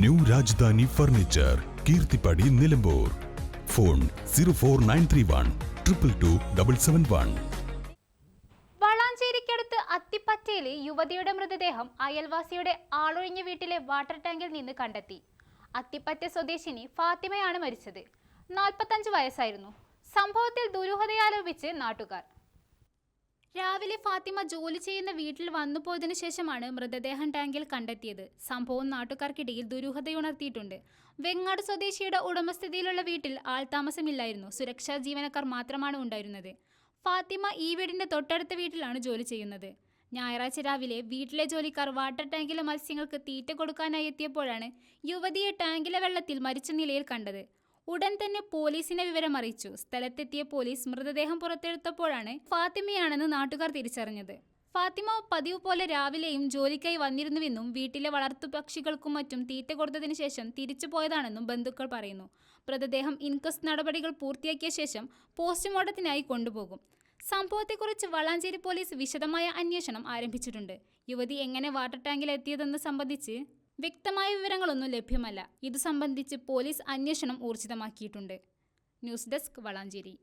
New Rajdhani furniture Keerthippadi Nilambur. Phone zero four nine three one triple two double seven one. വളാഞ്ചേരിക്കടുത്ത് അത്തിപ്പറ്റയിലെ യുവതിയുടെ മൃതദേഹം അയൽവാസിയുടെ ആളൊഴിഞ്ഞ വീട്ടിലെ water ടാങ്കിൽ നിന്ന് കണ്ടെത്തി. അത്തിപ്പറ്റ സ്വദേശിനി ഫാത്തിമയാണ് മരിച്ചത്. നാൽപ്പത്തഞ്ച് വയസ്സായിരുന്നു. സംഭവത്തിൽ ദുരൂഹതയാലോപിച്ച് നാട്ടുകാർ. രാവിലെ ഫാത്തിമ ജോലി ചെയ്യുന്ന വീട്ടിൽ വന്നുപോയതിനു ശേഷമാണ് മൃതദേഹം ടാങ്കിൽ കണ്ടെത്തിയത്. സംഭവം നാട്ടുകാർക്കിടയിൽ ദുരൂഹതയുണർത്തിയിട്ടുണ്ട്. വെങ്ങാട് സ്വദേശിയുടെ ഉടമസ്ഥതയിലുള്ള വീട്ടിൽ ആൾതാമസമില്ലായിരുന്നു സുരക്ഷാ ജീവനക്കാർ മാത്രമാണ് ഉണ്ടായിരുന്നത്. ഫാത്തിമ ഈ വീടിന്റെ തൊട്ടടുത്ത വീട്ടിലാണ് ജോലി ചെയ്യുന്നത്. ഞായറാഴ്ച രാവിലെ വീട്ടിലെ ജോലിക്കാർ വാട്ടർ ടാങ്കിലെ മത്സ്യങ്ങൾക്ക് തീറ്റ കൊടുക്കാനായി എത്തിയപ്പോഴാണ് യുവതിയെ ടാങ്കിലെ വെള്ളത്തിൽ മരിച്ച നിലയിൽ കണ്ടത്. ഉടൻ തന്നെ പോലീസിനെ വിവരം അറിയിച്ചു സ്ഥലത്തെത്തിയ പോലീസ് മൃതദേഹം പുറത്തെടുത്തപ്പോഴാണ് ഫാത്തിമയാണെന്ന് നാട്ടുകാർ തിരിച്ചറിഞ്ഞത്. ഫാത്തിമ പതിവ് പോലെ രാവിലെയും ജോലിക്കായി വന്നിരുന്നുവെന്നും വീട്ടിലെ വളർത്തു പക്ഷികൾക്കും മറ്റും തീറ്റ കൊടുത്തതിനു ശേഷം തിരിച്ചു പോയതാണെന്നും ബന്ധുക്കൾ പറയുന്നു. മൃതദേഹം ഇൻക്വസ്റ്റ് നടപടികൾ പൂർത്തിയാക്കിയ ശേഷം പോസ്റ്റ്മോർട്ടത്തിനായി കൊണ്ടുപോകും. സംഭവത്തെക്കുറിച്ച് വളാഞ്ചേരി പോലീസ് വിശദമായ അന്വേഷണം ആരംഭിച്ചിട്ടുണ്ട്. യുവതി എങ്ങനെ വാട്ടർ ടാങ്കിൽ എത്തിയതെന്ന് സംബന്ധിച്ച് വ്യക്തമായ വിവരങ്ങളൊന്നും ലഭ്യമല്ല. ഇതു സംബന്ധിച്ച് പോലീസ് അന്വേഷണം ഊർജിതമാക്കിയിട്ടുണ്ട്. News desk Valanchery.